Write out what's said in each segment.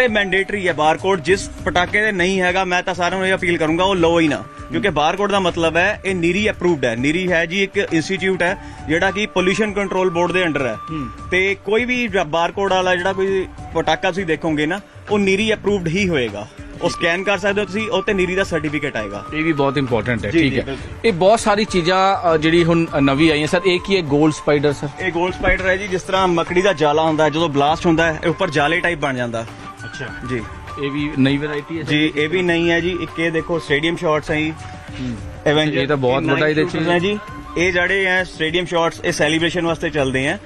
ਇਹ ਮੈਂਡੇਟਰੀ ਹੈ ਬਾਰਕੋਡ ਜਿਸ ਪਟਾਕੇ ਦੇ ਨਹੀਂ ਹੈਗਾ ਮੈਂ ਤਾਂ ਸਾਰਿਆਂ ਨੂੰ ਇਹ ਅਪੀਲ ਕਰੂੰਗਾ ਉਹ ਲਓ ਹੀ ਨਾ। ਕਿਉਂਕਿ ਬਾਰਕੋਡ ਦਾ ਮਤਲਬ ਹੈ ਇਹ ਨੀਰੀ ਅਪਰੂਵਡ ਹੈ। ਨੀਰੀ ਹੈ ਜੀ ਇੱਕ ਇੰਸਟੀਚਿਊਟ ਹੈ ਜਿਹੜਾ ਕਿ ਪੋਲੂਸ਼ਨ ਕੰਟਰੋਲ ਬੋਰਡ ਦੇ ਅੰਡਰ ਹੈ। ਤੇ ਕੋਈ ਵੀ ਬਾਰਕੋਡ ਵਾਲਾ ਜਿਹੜਾ ਕੋਈ ਪਟਾਕਾ ਤੁਸੀਂ ਦੇਖੋਗੇ ਨਾ ਉਹ ਨੀਰੀ ਅਪਰੂਵਡ ਹੀ ਹੋਏਗਾ। ਉਹ ਸਕੈਨ ਕਰ ਸਕਦੇ ਹੋ ਤੁਸੀਂ ਉਹ ਤੇ ਨੀਰੀ ਦਾ ਸਰਟੀਫਿਕੇਟ ਆਏਗਾ। ਇਹ ਵੀ ਬਹੁਤ ਇੰਪੋਰਟੈਂਟ ਹੈ ਠੀਕ ਹੈ। ਇਹ ਬਹੁਤ ਸਾਰੀ ਚੀਜ਼ਾਂ ਜਿਹੜੀ ਹੁਣ ਨਵੀਂ ਆਈਆਂ। ਸਰ ਇਹ ਕੀ ਹੈ? 골ਡ ਸਪਾਈਡਰ ਸਰ? ਇਹ 골ਡ ਸਪਾਈਡਰ ਹੈ ਜੀ ਜਿਸ ਤਰ੍ਹਾਂ ਮੱਕੜੀ ਦਾ ਜਾਲਾ ਹੁੰਦਾ ਹੈ ਜਦੋਂ ਬਲਾਸਟ ਹੁੰਦਾ ਹੈ ਇਹ ਉੱਪਰ ਜਾਲੇ ਟਾਈਪ ਬਣ ਜਾਂਦਾ ਅੱਛਾ। ਜੀ। ਇਹ ਵੀ ਨਈ ਵੈਰਾਈਟੀ ਹੈ sir? ਜੀ ਇਹ ਵੀ ਨਹੀਂ ਹੈ ਜੀ। ਇੱਕ ਇਹ ਦੇਖੋ ਸਟੇਡੀਅਮ ਸ਼ਾਟਸ ਹੈ ਜੀ। ਐਵੇਂਜਰ ਇਹ ਤਾਂ ਬਹੁਤ ਵੱਡਾ ਇਹਦੇ 'ਚ- ਹੈ ਜੀ। ਇਹ ਜਿਹੜੇ ਹੈ ਸਟੇਡੀਅਮ ਸ਼ਾਟਸ ਇਹ ਸੈਲੀਬ੍ਰੇਸ਼ਨ ਵਾਸਤੇ ਚੱਲਦੇ ਆ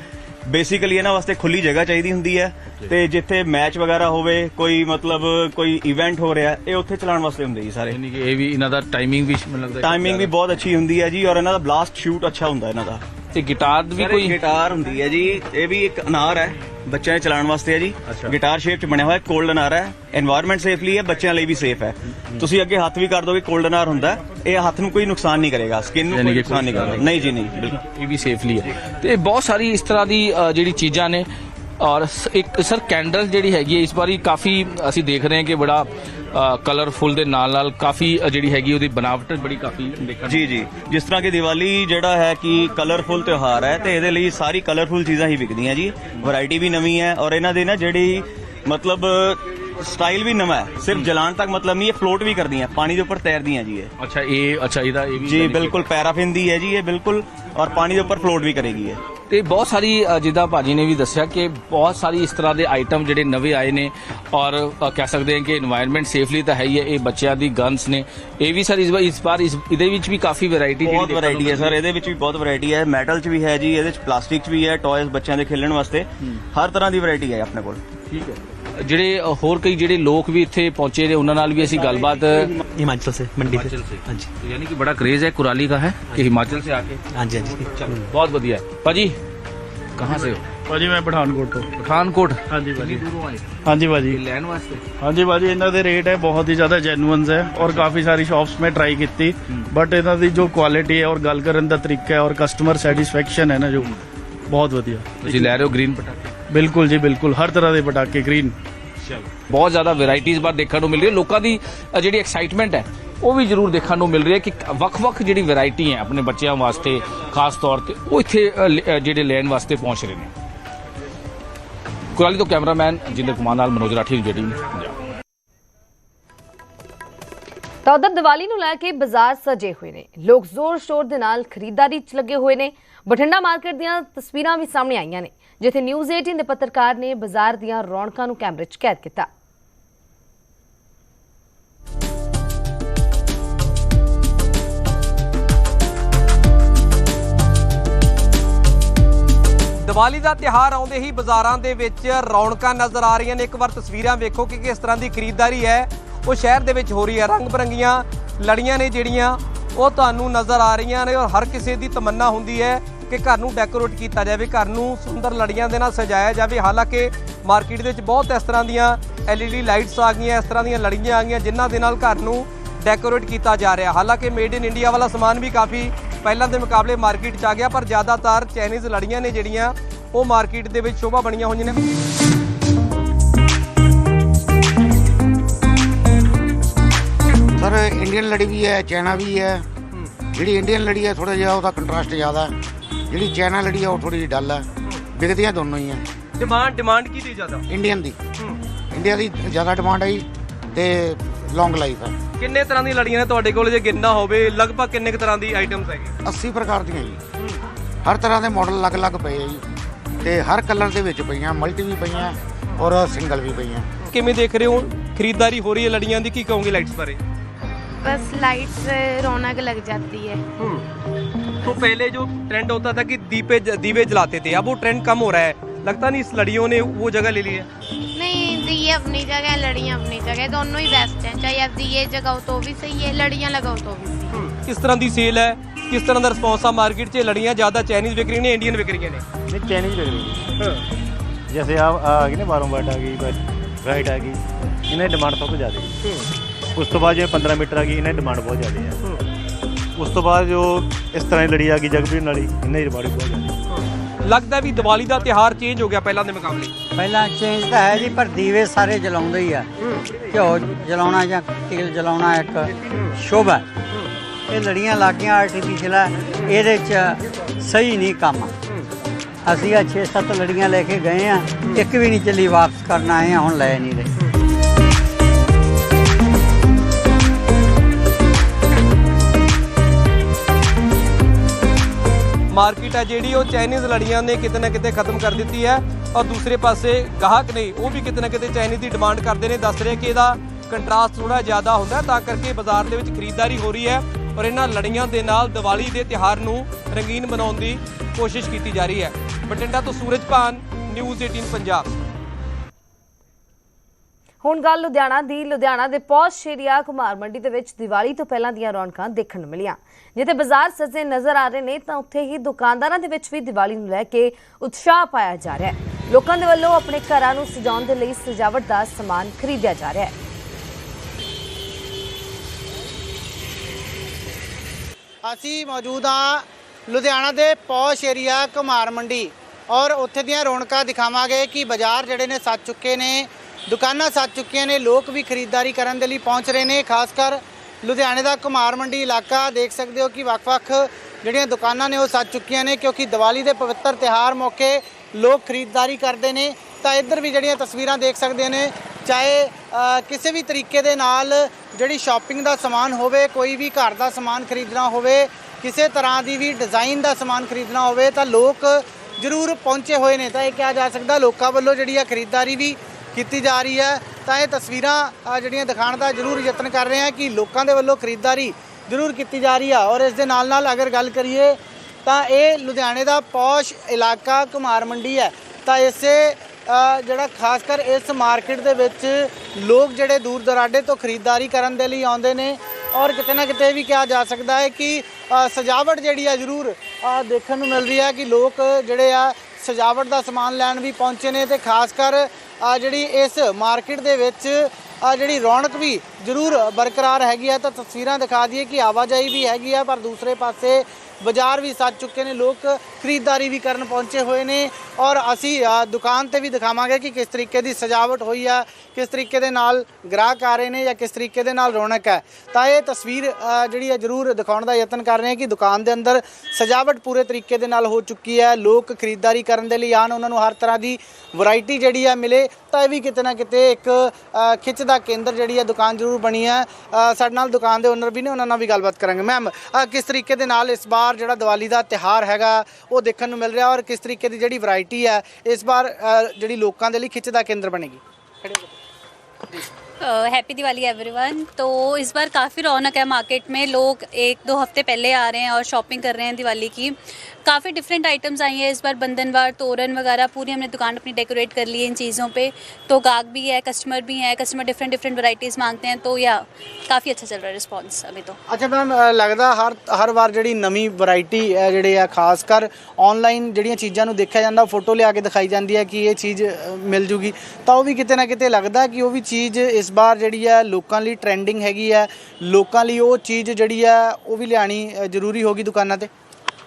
ਬੇਸਿਕਲੀ ਇਹਨਾਂ ਵਾਸਤੇ ਖੁੱਲੀ ਜਗ੍ਹਾ ਚਾਹੀਦੀ ਹੁੰਦੀ ਹੈ। ਤੇ ਜਿੱਥੇ ਮੈਚ ਵਗੈਰਾ ਹੋਵੇ ਕੋਈ ਮਤਲਬ ਕੋਈ ਇਵੈਂਟ ਹੋ ਰਿਹਾ ਇਹ ਉੱਥੇ ਚਲਾਉਣ ਵਾਸਤੇ ਹੁੰਦੇ ਜੀ ਸਾਰੇ। ਯਾਨੀ ਕਿ ਇਹ ਵੀ ਇਹਨਾਂ ਦਾ ਟਾਈਮਿੰਗ ਵੀ ਮੈਨੂੰ ਲੱਗਦਾ ਟਾਈਮਿੰਗ ਵੀ ਬਹੁਤ ਅੱਛੀ ਹੁੰਦੀ ਹੈ ਜੀ ਔਰ ਇਹਨਾਂ ਦਾ ਬਲਾਸਟ ਸ਼ੂਟ ਅੱਛਾ ਹੁੰਦਾ ਇਹਨਾਂ ਦਾ। ਤੇ ਗਿਟਾਰ ਵੀ ਕੋਈ? ਗਿਟਾਰ ਹੁੰਦੀ ਹੈ ਜੀ। ਇਹ ਵੀ ਇੱਕ ਅਨਾਰ ਹੈ। ਬੱਚਿਆਂ ਦੇ ਚਲਾਉਣ ਵਾਸਤੇ ਹੈ ਜੀ। ਗਿਟਾਰ ਸ਼ੇਪ ਚ ਬਣਿਆ ਹੋਇਆ ਕੋਲਡਨ ਆਰ ਹੈ। এনवायरमेंट ਸੇਫਲੀ ਹੈ ਬੱਚਿਆਂ ਲਈ ਵੀ ਸੇਫ ਹੈ। ਤੁਸੀਂ ਅੱਗੇ ਹੱਥ ਵੀ ਕਰ ਦੋਗੇ ਕੋਲਡਨ ਆਰ ਹੁੰਦਾ ਇਹ ਹੱਥ ਨੂੰ ਕੋਈ ਨੁਕਸਾਨ ਨਹੀਂ ਕਰੇਗਾ ਸਕਿਨ ਨੂੰ ਕੋਈ ਨੁਕਸਾਨ ਨਹੀਂ ਕਰੇਗਾ। ਨਹੀਂ ਜੀ ਨਹੀਂ ਇਹ ਵੀ ਸੇਫਲੀ ਹੈ। ਤੇ ਬਹੁਤ ਸਾਰੀ ਇਸ ਤਰ੍ਹਾਂ ਦੀ ਜਿਹੜੀ ਚੀਜ਼ਾਂ ਨੇ। ਔਰ ਇੱਕ ਸਰ ਕੈਂਡਲ ਜਿਹੜੀ ਹੈਗੀ ਹੈ ਇਸ ਵਾਰੀ ਕਾਫੀ ਅਸੀਂ ਦੇਖ ਰਹੇ ਹਾਂ ਕਿ ਬੜਾ ਕਲਰਫੁਲ ਦੇ ਨਾਲ ਨਾਲ ਕਾਫੀ ਜਿਹੜੀ ਹੈਗੀ ਉਹਦੀ ਬਣਾਵਟ ਬੜੀ ਕਾਫੀ ਦੇਖਣ ਜੀ ਜੀ। ਜਿਸ ਤਰ੍ਹਾਂ ਕਿ ਦੀਵਾਲੀ ਜਿਹੜਾ ਹੈ ਕਿ ਕਲਰਫੁਲ ਤਿਉਹਾਰ ਹੈ ਤੇ ਇਹਦੇ ਲਈ ਸਾਰੀ ਕਲਰਫੁਲ ਚੀਜ਼ਾਂ ਹੀ ਵਿਕਦੀਆਂ ਜੀ। ਵੈਰਾਈਟੀ ਵੀ ਨਵੀਂ ਹੈ ਔਰ ਇਹਨਾਂ ਦੇ ਨਾ ਜਿਹੜੀ ਮਤਲਬ ਸਟਾਈਲ ਵੀ ਨਵਾਂ ਹੈ। ਸਿਰਫ ਜਲਾਣ ਤੱਕ ਮਤਲਬ ਨਹੀਂ ਇਹ ਫਲੋਟ ਵੀ ਕਰਦੀਆਂ ਪਾਣੀ ਦੇ ਉੱਪਰ ਤੈਰਦੀਆਂ ਜੀ ਇਹ। ਅੱਛਾ ਇਹ ਅੱਛਾ ਇਹਦਾ ਇਹ ਵੀ ਜੀ ਬਿਲਕੁਲ ਪੈਰਾਫਿਨ ਦੀ ਹੈ ਜੀ ਇਹ ਬਿਲਕੁਲ। ਔਰ ਪਾਣੀ ਦੇ ਉੱਪਰ ਫਲੋਟ ਵੀ ਕਰੇਗੀ ਇਹ। ਤੇ ਬਹੁਤ ਸਾਰੀ ਜਿੱਦਾਂ ਭਾਜੀ ਨੇ ਵੀ ਦੱਸਿਆ ਕਿ ਬਹੁਤ ਸਾਰੀ ਇਸ ਤਰ੍ਹਾਂ ਦੇ ਆਈਟਮ ਜਿਹੜੇ ਨਵੇਂ ਆਏ ਨੇ ਔਰ ਕਹਿ ਸਕਦੇ ਹਾਂ ਕਿ এনवायरमेंट ਸੇਫਲੀ ਤਾਂ ਹੈ ਹੀ ਹੈ ਇਹ ਬੱਚਿਆਂ ਦੀ ਗਨਸ ਨੇ। ਇਹ ਵੀ ਸਰ ਇਸ ਵਾਰ ਇਸ ਵਾਰ ਇਹਦੇ ਵਿੱਚ ਵੀ ਕਾਫੀ ਵੈਰਾਈਟੀ ਬਹੁਤ ਵੈਰਾਈਟੀ ਹੈ ਸਰ ਇਹਦੇ ਵਿੱਚ ਵੀ ਬਹੁਤ ਵੈਰਾਈਟੀ ਹੈ। ਮੈਟਲ 'ਚ ਵੀ ਹੈ ਜੀ ਇਹਦੇ 'ਚ ਪਲਾਸਟਿਕ 'ਚ ਵੀ ਹੈ ਟੌਇਜ਼ ਬੱਚਿਆਂ ਦੇ ਖੇਲਣ ਵਾਸਤੇ। ਹਰ ਤਰ੍ਹਾਂ ਦੀ ਵੈਰਾਈਟੀ ਹੈ ਆਪਣੇ ਕੋਲ। ਠੀਕ ਹੈ। ਜਿਹੜੇ ਅ, ਹੋਰ ਕਈ ਜਿਹੜੇ ਲੋਕ ਵੀ ਇੱਥੇ ਪਹੁੰਚੇ ਨੇ ਉਹਨਾਂ ਨਾਲ ਵੀ ਅਸੀਂ ਗੱਲਬਾਤ हिमाचल से मंडी से हिमाचल से हाँ जी यानी कि बड़ा क्रेज है कुराली का है कि हिमाचल से आके हाँ जी हाँ जी चलो बहुत बढ़िया है भाजी कहाँ से हो ਭਾਜੀ ਮੈਂ ਪਠਾਨਕੋਟ ਤੋਂ पठानकोट ਹਾਂਜੀ ਭਾਜੀ दूरों आए ਹਾਂਜੀ ਭਾਜੀ लैंड वास्ते ਹਾਂਜੀ ਭਾਜੀ ਇਹਨਾਂ ਦੇ ਰੇਟ ਹੈ ਬਹੁਤ ਹੀ ਜ਼ਿਆਦਾ ਜੈਨੂਇਨਸ ਹੈ ਔਰ ਕਾਫੀ ਸਾਰੀ ਸ਼ਾਪਸ ਮੈਂ ਟਰਾਈ ਕੀਤੀ ਬਟ ਇਹਨਾਂ ਦੀ ਜੋ ਕੁਆਲਿਟੀ ਹੈ ਔਰ ਗੱਲ ਕਰਨ ਦਾ ਤਰੀਕਾ ਹੈ ਔਰ ਕਸਟਮਰ ਸੈਟੀਸਫੈਕਸ਼ਨ ਹੈ ਨਾ ਜੋ ਬਹੁਤ ਵਧੀਆ ਤੁਸੀਂ ਲੈ ਰਹੇ ਹੋ ਗ੍ਰੀਨ ਪਟਾਕੇ ਬਿਲਕੁਲ ਜੀ ਬਿਲਕੁਲ ਹਰ ਤਰ੍ਹਾਂ ਦੇ ਪਟਾਕੇ ਗ੍ਰੀਨ ਬਹੁਤ ਜ਼ਿਆਦਾ ਵੈਰਾਈਟੀਆਂ ਬਾਰ ਦੇਖਣ ਨੂੰ ਮਿਲ ਰਹੀ ਹੈ। ਲੋਕਾਂ ਦੀ ਜਿਹੜੀ ਐਕਸਾਈਟਮੈਂਟ ਹੈ ਉਹ ਵੀ ਜ਼ਰੂਰ ਦੇਖਣ ਨੂੰ ਮਿਲ ਰਹੀ ਹੈ ਕਿ ਵੱਖ-ਵੱਖ ਜਿਹੜੀ ਵੈਰਾਈਟੀ ਹੈ ਆਪਣੇ ਬੱਚਿਆਂ ਵਾਸਤੇ ਖਾਸ ਤੌਰ ਤੇ ਉਹ ਇੱਥੇ ਜਿਹੜੇ ਲੈਣ ਵਾਸਤੇ ਪਹੁੰਚ ਰਹੇ ਨੇ। ਕੁਰਾਲੀ ਤੋਂ ਕੈਮਰਾਮੈਨ ਜਿੰਦਰ ਕੁਮਾਰ ਨਾਲ ਮਨੋਜ ਰਾਠੀ ਜਿਹੜੀ ਪੰਜਾਬ। ਤਾਂ ਉਧਰ ਦੀਵਾਲੀ ਨੂੰ ਲੈ ਕੇ ਬਾਜ਼ਾਰ ਸਜੇ ਹੋਏ ਨੇ। ਲੋਕ ਜ਼ੋਰ ਸ਼ੋਰ ਦੇ ਨਾਲ ਖਰੀਦਦਾਰੀ 'ਚ ਲੱਗੇ ਹੋਏ ਨੇ। ਬਠਿੰਡਾ ਮਾਰਕੀਟ ਦੀਆਂ ਤਸਵੀਰਾਂ ਵੀ ਸਾਹਮਣੇ ਆਈਆਂ ਨੇ, ਜਿੱਥੇ ਨਿਊਜ਼ 18 ਦੇ ਪੱਤਰਕਾਰ ਨੇ ਬਾਜ਼ਾਰ ਦੀਆਂ ਰੌਣਕਾਂ ਨੂੰ ਕੈਮਰੇ 'ਚ ਕੈਦ ਕੀਤਾ। ਦੀਵਾਲੀ ਦਾ ਤਿਹਾਰ ਆਉਂਦੇ ਹੀ ਬਾਜ਼ਾਰਾਂ ਦੇ ਵਿੱਚ ਰੌਣਕਾਂ ਨਜ਼ਰ ਆ ਰਹੀਆਂ ਨੇ। ਇੱਕ ਵਾਰ ਤਸਵੀਰਾਂ ਵੇਖੋ ਕਿ ਕਿਸ ਤਰ੍ਹਾਂ ਦੀ ਖਰੀਦਦਾਰੀ ਹੈ। ਉਹ ਸ਼ਹਿਰ ਦੇ ਵਿੱਚ ਹੋ ਰਹੀ ਹੈ। ਰੰਗ ਬਰੰਗੀਆਂ ਲੜੀਆਂ ਨੇ ਜਿਹੜੀਆਂ। ਉਹ ਤੁਹਾਨੂੰ ਨਜ਼ਰ ਆ ਰਹੀਆਂ ਨੇ ਔਰ ਹਰ ਕਿਸੇ ਦੀ ਤਮੰਨਾ ਹੁੰਦੀ ਹੈ ਕਿ ਘਰ ਨੂੰ ਡੈਕੋਰੇਟ ਕੀਤਾ ਜਾਵੇ, ਘਰ ਨੂੰ ਸੁੰਦਰ ਲੜੀਆਂ ਦੇ ਨਾਲ ਸਜਾਇਆ ਜਾਵੇ। ਹਾਲਾਂਕਿ ਮਾਰਕੀਟ ਦੇ ਵਿੱਚ ਬਹੁਤ ਇਸ ਤਰ੍ਹਾਂ ਦੀਆਂ LED ਲਾਈਟਸ ਆ ਗਈਆਂ, ਇਸ ਤਰ੍ਹਾਂ ਦੀਆਂ ਲੜੀਆਂ ਆ ਗਈਆਂ, ਜਿਨ੍ਹਾਂ ਦੇ ਨਾਲ ਘਰ ਨੂੰ ਡੈਕੋਰੇਟ ਕੀਤਾ ਜਾ ਰਿਹਾ। ਹਾਲਾਂਕਿ ਮੇਡ ਇਨ ਇੰਡੀਆ ਵਾਲਾ ਸਮਾਨ ਵੀ ਕਾਫੀ ਪਹਿਲਾਂ ਦੇ ਮੁਕਾਬਲੇ ਮਾਰਕੀਟ 'ਚ ਆ ਗਿਆ, ਪਰ ਜ਼ਿਆਦਾਤਰ ਚਾਈਨੀਜ਼ ਲੜੀਆਂ ਨੇ ਜਿਹੜੀਆਂ, ਉਹ ਮਾਰਕੀਟ ਦੇ ਵਿੱਚ ਸ਼ੋਭਾ ਬਣੀਆਂ ਹੋਈਆਂ ਨੇ। ਸਰ ਇੰਡੀਅਨ ਲੜੀ ਵੀ ਹੈ ਚਾਈਨਾ ਵੀ ਹੈ। ਜਿਹੜੀ ਇੰਡੀਅਨ ਲੜੀ ਹੈ ਥੋੜਾ ਜਿਹਾ ਉਹਦਾ ਕੰਟਰਾਸਟ ਜ਼ਿਆਦਾ ਹੈ। ਜਿਹੜੀ ਚਾਈਨਾ ਲੜੀ ਹੈ ਉਹ ਥੋੜੀ ਜਿਹੀ ਡਲ ਹੈ। ਵਿਕਦੀਆਂ ਦੋਨੋਂ ਹੀ ਹੈ। ਡਿਮਾਂਡ ਡਿਮਾਂਡ ਕੀ ਦੀ ਜ਼ਿਆਦਾ? ਇੰਡੀਅਨ ਦੀ। ਇੰਡੀਆ ਦੀ ਜ਼ਿਆਦਾ ਡਿਮਾਂਡ ਹੈ ਜੀ ਤੇ ਲੌਂਗ ਲਾਈਫ ਹੈ। ਕਿੰਨੇ ਤਰ੍ਹਾਂ ਦੀਆਂ ਲੜੀਆਂ ਨੇ ਤੁਹਾਡੇ ਕੋਲ? ਜੇ ਗਿਣਨਾ ਹੋਵੇ ਲਗਭਗ ਕਿੰਨੇ ਕੁ ਤਰ੍ਹਾਂ ਦੀ ਆਈਟਮਸ ਹੈਗੀ 80 ਪ੍ਰਕਾਰ ਦੀਆਂ ਜੀ। ਹਰ ਤਰ੍ਹਾਂ ਦੇ ਮਾਡਲ ਅਲੱਗ-ਅਲੱਗ ਪਏ ਆ ਜੀ। ਤੇ ਹਰ ਕਲਰ ਦੇ ਵਿੱਚ ਪਈਆਂ ਮਲਟੀ ਵੀ ਪਈਆਂ ਔਰ ਸਿੰਗਲ ਵੀ ਪਈਆਂ। ਕਿਵੇਂ ਦੇਖ ਰਹੇ ਹੋ? ਖਰੀਦਦਾਰੀ ਹੋ ਰਹੀ ਹੈ ਲੜੀਆਂ ਦੀ ਕੀ ਕਹੋਗੇ ਲਾਈਟਸ ਬਾਰੇ? बस लाइट से रौनक लग जाती है तो पहले जो ट्रेंड होता था कि दीपे दीवे जलाते थे अब वो ट्रेंड कम हो रहा है लगता नहीं इस लड़ियों ने वो जगह ले ली है नहीं दिए अपनी जगह लड़ियाँ अपनी जगह दोनों ही बेस्ट हैं चाहे आप दिए जगाओ तो भी सही है लड़ियाँ लगाओ तो भी सही है किस तरह की सेल है किस तरह का रिस्पॉन्स है मार्केट 'ਚ ਲੜੀਆਂ ਜ਼ਿਆਦਾ ਚਾਈਨੀਜ਼ ਵਿਕ ਰਹੀਆਂ ਨੇ ਇੰਡੀਅਨ ਵਿਕ ਰਹੀਆਂ ਨੇ नहीं चाइनीज लग रही है जैसे आप आ गई ना बारह बाट आ गई वाइट आ गई इन्हें डिमांड सब तो ज़्यादा है ਉਸ ਤੋਂ ਬਾਅਦ ਜੇ 15 ਮੀਟਰ ਆ ਗਈ ਇਹਨਾਂ ਦੀ ਡਿਮਾਂਡ ਬਹੁਤ ਜ਼ਿਆਦਾ ਹੈ। ਉਸ ਤੋਂ ਬਾਅਦ ਜੋ ਇਸ ਤਰ੍ਹਾਂ ਦੀ ਲੜੀ ਆ ਗਈ ਜਗਬੀਰ ਵਾਲੀ ਇਹਨਾਂ ਦੀ ਡਿਮਾਂਡ ਬਹੁਤ ਜ਼ਿਆਦਾ ਹੈ। ਲੱਗਦਾ ਵੀ ਦੀਵਾਲੀ ਦਾ ਤਿਹਾਰ ਚੇਂਜ ਹੋ ਗਿਆ ਪਹਿਲਾਂ ਦੇ ਮੁਕਾਬਲੇ? ਪਹਿਲਾਂ ਚੇਂਜ ਤਾਂ ਹੈ ਜੀ ਪਰ ਦੀਵੇ ਸਾਰੇ ਜਲਾਉਂਦੇ ਹੀ ਆ। ਘਿਓ ਜਲਾਉਣਾ ਜਾਂ ਤੇਲ ਜਲਾਉਣਾ ਇੱਕ ਸ਼ੁਭ ਹੈ। ਇਹ ਲੜੀਆਂ ਲੱਗੀਆਂ ਆਰਟੀਫੀਸ਼ਲ ਆ ਇਹਦੇ ਚ ਸਹੀ ਨਹੀਂ ਕੰਮ। ਅਸੀਂ ਆ 6-7 ਲੜੀਆਂ ਲੈ ਕੇ ਗਏ ਆ ਇੱਕ ਵੀ ਨਹੀਂ ਚੱਲੀ ਵਾਪਸ ਕਰਨ ਆਏ ਆ ਹੁਣ ਲੈ ਨਹੀਂ ਰਹੇ। ਮਾਰਕੀਟ ਹੈ ਜਿਹੜੀ ਉਹ ਚਾਈਨੀਜ਼ ਲੜੀਆਂ ਨੇ ਕਿਤੇ ਨਾ ਕਿਤੇ ਖਤਮ ਕਰ ਦਿੱਤੀ ਹੈ ਔਰ ਦੂਸਰੇ ਪਾਸੇ ਗਾਹਕ ਨੇ ਉਹ ਵੀ ਕਿਤੇ ਨਾ ਕਿਤੇ ਚਾਈਨੀਜ਼ ਦੀ ਡਿਮਾਂਡ ਕਰਦੇ ਨੇ, ਦੱਸ ਰਿਹਾ ਕਿ ਇਹਦਾ ਕੰਟਰਾਸਟ ਥੋੜਾ ਜ਼ਿਆਦਾ ਹੁੰਦਾ ਤਾਂ ਕਰਕੇ ਬਾਜ਼ਾਰ ਦੇ ਵਿੱਚ ਖਰੀਦਦਾਰੀ ਹੋ ਰਹੀ ਹੈ ਔਰ ਇਹਨਾਂ ਲੜੀਆਂ ਦੇ ਨਾਲ ਦੀਵਾਲੀ ਦੇ ਤਿਹਾਰ ਨੂੰ ਰੰਗੀਨ ਬਣਾਉਣ ਦੀ ਕੋਸ਼ਿਸ਼ ਕੀਤੀ ਜਾ ਰਹੀ ਹੈ। ਬਠਿੰਡਾ ਤੋਂ ਸੂਰਜ ਭਾਨ ਨਿਊਜ਼ 18 ਪੰਜਾਬ। ਹੁਣ ਗੱਲ ਲੁਧਿਆਣਾ ਦੀ। ਲੁਧਿਆਣਾ ਦੇ ਪੌਸ਼ ਏਰੀਆ ਕੁਮਾਰ ਮੰਡੀ ਦੇ ਵਿੱਚ ਦੀਵਾਲੀ ਤੋਂ ਪਹਿਲਾਂ ਦੀਆਂ ਰੌਣਕਾਂ ਦੇਖਣ ਨੂੰ ਮਿਲੀਆਂ। ਜਿੱਥੇ ਬਾਜ਼ਾਰ ਸਜੇ ਨਜ਼ਰ ਆ ਰਹੇ ਨੇ, ਤਾਂ ਉੱਥੇ ਹੀ ਦੁਕਾਨਦਾਰਾਂ ਦੇ ਵਿੱਚ ਵੀ ਦੀਵਾਲੀ ਨੂੰ ਲੈ ਕੇ ਉਤਸ਼ਾਹ ਪਾਇਆ ਜਾ ਰਿਹਾ ਹੈ। ਲੋਕਾਂ ਦੇ ਵੱਲੋਂ ਆਪਣੇ ਘਰਾਂ ਨੂੰ ਸਜਾਉਣ ਦੇ ਲਈ ਸਜਾਵਟ ਦਾ ਸਮਾਨ ਖਰੀਦਿਆ ਜਾ ਰਿਹਾ ਹੈ। ਅਸੀਂ ਮੌਜੂਦ ਹਾਂ ਲੁਧਿਆਣਾ ਦੇ ਪੌਸ਼ ਏਰੀਆ ਕੁਮਾਰ ਮੰਡੀ ਔਰ ਉੱਥੇ ਦੀਆਂ ਰੌਣਕਾਂ ਦਿਖਾਵਾਂਗੇ ਕਿ ਬਾਜ਼ਾਰ ਜਿਹੜੇ ਨੇ ਸੱਜ ਚੁੱਕੇ ਨੇ। ਦੁਕਾਨਾਂ ਸੱਜ ਚੁੱਕੀਆਂ ਨੇ, ਲੋਕ ਵੀ ਖਰੀਦਦਾਰੀ ਕਰਨ ਦੇ ਲਈ ਪਹੁੰਚ ਰਹੇ ਨੇ, ਖਾਸ ਕਰ ਲੁਧਿਆਣੇ ਦਾ ਕੁਮਾਰ ਮੰਡੀ ਇਲਾਕਾ। ਦੇਖ ਸਕਦੇ ਹੋ ਕਿ ਵੱਖ-ਵੱਖ ਜਿਹੜੀਆਂ ਦੁਕਾਨਾਂ ਨੇ ਉਹ ਸੱਜ ਚੁੱਕੀਆਂ ਨੇ, ਕਿਉਂਕਿ ਦੀਵਾਲੀ ਦੇ ਪਵਿੱਤਰ ਤਿਹਾਰ ਮੌਕੇ ਲੋਕ ਖਰੀਦਦਾਰੀ ਕਰਦੇ ਨੇ। ਤਾਂ ਇੱਧਰ ਵੀ ਜਿਹੜੀਆਂ ਤਸਵੀਰਾਂ ਦੇਖ ਸਕਦੇ ਨੇ, ਚਾਹੇ ਕਿਸੇ ਵੀ ਤਰੀਕੇ ਦੇ ਨਾਲ ਜਿਹੜੀ ਸ਼ਾਪਿੰਗ ਦਾ ਸਮਾਨ ਹੋਵੇ, ਕੋਈ ਵੀ ਘਰ ਦਾ ਸਮਾਨ ਖਰੀਦਣਾ ਹੋਵੇ, ਕਿਸੇ ਤਰ੍ਹਾਂ ਦੀ ਵੀ ਡਿਜ਼ਾਈਨ ਦਾ ਸਮਾਨ ਖਰੀਦਣਾ ਹੋਵੇ, ਤਾਂ ਲੋਕ ਜ਼ਰੂਰ ਪਹੁੰਚੇ ਹੋਏ ਨੇ। ਤਾਂ ਇਹ ਕਿਹਾ ਜਾ ਸਕਦਾ ਲੋਕਾਂ ਵੱਲੋਂ ਜਿਹੜੀ ਆ ਖਰੀਦਦਾਰੀ ਵੀ ਕੀਤੀ ਜਾ ਰਹੀ ਹੈ, ਤਾਂ ਇਹ ਤਸਵੀਰਾਂ ਜਿਹੜੀਆਂ ਦਿਖਾਉਣ ਦਾ ਜ਼ਰੂਰ ਯਤਨ ਕਰ ਰਹੇ ਹਾਂ ਕਿ ਲੋਕਾਂ ਦੇ ਵੱਲੋਂ ਖਰੀਦਦਾਰੀ ਜ਼ਰੂਰ ਕੀਤੀ ਜਾ ਰਹੀ ਆ। ਔਰ ਇਸ ਦੇ ਨਾਲ ਨਾਲ ਅਗਰ ਗੱਲ ਕਰੀਏ, ਤਾਂ ਇਹ ਲੁਧਿਆਣੇ ਦਾ ਪੌਸ਼ ਇਲਾਕਾ ਕੁਮਾਰ ਮੰਡੀ ਹੈ। ਤਾਂ ਇਸੇ ਜਿਹੜਾ ਖਾਸ ਕਰ ਇਸ ਮਾਰਕੀਟ ਦੇ ਵਿੱਚ ਲੋਕ ਜਿਹੜੇ ਦੂਰ ਦਰਾਡੇ ਤੋਂ ਖਰੀਦਦਾਰੀ ਕਰਨ ਦੇ ਲਈ ਆਉਂਦੇ ਨੇ, ਔਰ ਕਿਤੇ ਨਾ ਕਿਤੇ ਵੀ ਕਿਹਾ ਜਾ ਸਕਦਾ ਹੈ ਕਿ ਸਜਾਵਟ ਜਿਹੜੀ ਆ ਜ਼ਰੂਰ ਦੇਖਣ ਨੂੰ ਮਿਲ ਰਹੀ ਹੈ ਕਿ ਲੋਕ ਜਿਹੜੇ ਆ ਸਜਾਵਟ ਦਾ ਸਮਾਨ ਲੈਣ ਵੀ ਪਹੁੰਚੇ ਨੇ ਤੇ ਖਾਸ ਕਰ ਅ, ਜਿਹੜੀ ਇਸ ਮਾਰਕੀਟ ਦੇ ਵਿੱਚ ਅ, ਜਿਹੜੀ ਰੌਣਕ ਵੀ ਜ਼ਰੂਰ ਬਰਕਰਾਰ ਹੈਗੀ ਆ ਤਾਂ ਤਸਵੀਰਾਂ ਦਿਖਾ ਦਈਏ ਕਿ ਆਵਾਜਾਈ ਵੀ ਹੈਗੀ ਆ ਪਰ ਦੂਸਰੇ ਪਾਸੇ ਬਾਜ਼ਾਰ ਵੀ ਸੱਜ ਚੁੱਕੇ ਨੇ। ਲੋਕ ਖਰੀਦਦਾਰੀ ਵੀ ਕਰਨ ਪਹੁੰਚੇ ਹੋਏ ਨੇ ਔਰ ਅਸੀਂ ਦੁਕਾਨ ਤੇ ਵੀ ਦਿਖਾਵਾਂਗੇ ਕਿ ਕਿਸ ਤਰੀਕੇ ਦੀ ਸਜਾਵਟ ਹੋਈ ਆ, ਕਿਸ ਤਰੀਕੇ ਦੇ ਨਾਲ ਗ੍ਰਾਹਕ ਆ ਰਹੇ ਨੇ ਜਾਂ ਕਿਸ ਤਰੀਕੇ ਦੇ ਨਾਲ ਰੌਣਕ ਹੈ। ਤਾਂ ਇਹ ਤਸਵੀਰ ਜਿਹੜੀ ਹੈ ਜ਼ਰੂਰ ਦਿਖਾਉਣ ਦਾ ਯਤਨ ਕਰ ਰਹੇ ਹਾਂ ਕਿ ਦੁਕਾਨ ਦੇ ਅੰਦਰ ਸਜਾਵਟ ਪੂਰੇ ਤਰੀਕੇ ਦੇ ਨਾਲ ਹੋ ਚੁੱਕੀ ਹੈ। ਲੋਕ ਖਰੀਦਦਾਰੀ ਕਰਨ ਦੇ ਲਈ ਆਣ ਉਹਨਾਂ ਨੂੰ ਹਰ ਤਰ੍ਹਾਂ ਦੀ ਵੈਰਾਈਟੀ ਜਿਹੜੀ ਆ ਮਿਲੇ, ਤਾਂ ਇਹ ਵੀ ਕਿਤੇ ਨਾ ਕਿਤੇ ਇੱਕ ਖਿੱਚ ਦਾ ਕੇਂਦਰ ਜਿਹੜੀ ਹੈ ਦੁਕਾਨ ਜ਼ਰੂਰ ਬਣੀ ਹੈ। ਸਾਡੇ ਨਾਲ ਦੁਕਾਨ ਦੇ ਓਨਰ ਵੀ ਨੇ, ਉਹਨਾਂ ਨਾਲ ਵੀ ਗੱਲਬਾਤ ਕਰਾਂਗੇ। ਮੈਮ ਕਿਸ ਤਰੀਕੇ ਦੇ ਨਾਲ ਇਸ ਵਾਰ ਜਿਹੜਾ ਦੀਵਾਲੀ ਦਾ ਤਿਹਾਰ ਹੈਗਾ ਉਹ ਦੇਖਣ ਨੂੰ ਮਿਲ ਰਿਹਾ ਔਰ ਕਿਸ ਤਰੀਕੇ ਦੀ ਜਿਹੜੀ ਵੈਰਾਈਟੀ ਹੈ ਇਸ ਵਾਰ ਜਿਹੜੀ ਲੋਕਾਂ ਦੇ ਲਈ ਖਿੱਚ ਦਾ ਕੇਂਦਰ ਬਣੇਗੀ हैप्पी दिवाली एवरीवन तो इस बार काफ़ी रौनक है मार्केट में। लोग एक दो हफ़्ते पहले आ रहे हैं और शॉपिंग कर रहे हैं दिवाली की। काफ़ी डिफरेंट आइटम्स आई हैं। इस बार बंधनवार, तोरण वगैरह, पूरी हमने दुकान अपनी डेकोरेट कर ली है इन चीज़ों पे। तो गाग भी है कस्टमर भी है कस्टमर डिफरेंट डिफरेंट वराइटीज़ मांगते हैं। तो या, काफ़ी अच्छा चल रहा है रिस्पॉन्स अभी तो। अच्छा मैम लगता हर हर बार जी नवी वरायटी है जी खासकर ऑनलाइन जड़िया चीज़ों देखा जाता फ़ोटो लिया के दिखाई जाती है कि ये चीज़ मिल जूगी। तो वह भी कितने ना कि लगता कि वह भी चीज़ इस ਇਸ ਵਾਰ ਜਿਹੜੀ ਹੈ ਲੋਕਾਂ ਲਈ ਟ੍ਰੈਂਡਿੰਗ ਹੈਗੀ ਹੈ ਲੋਕਾਂ ਲਈ ਉਹ ਚੀਜ਼ ਜਿਹੜੀ ਹੈ ਉਹ ਵੀ ਲਿਆਣੀ ਅ, ਜ਼ਰੂਰੀ ਹੋਗੀ ਦੁਕਾਨਾਂ ਤੇ।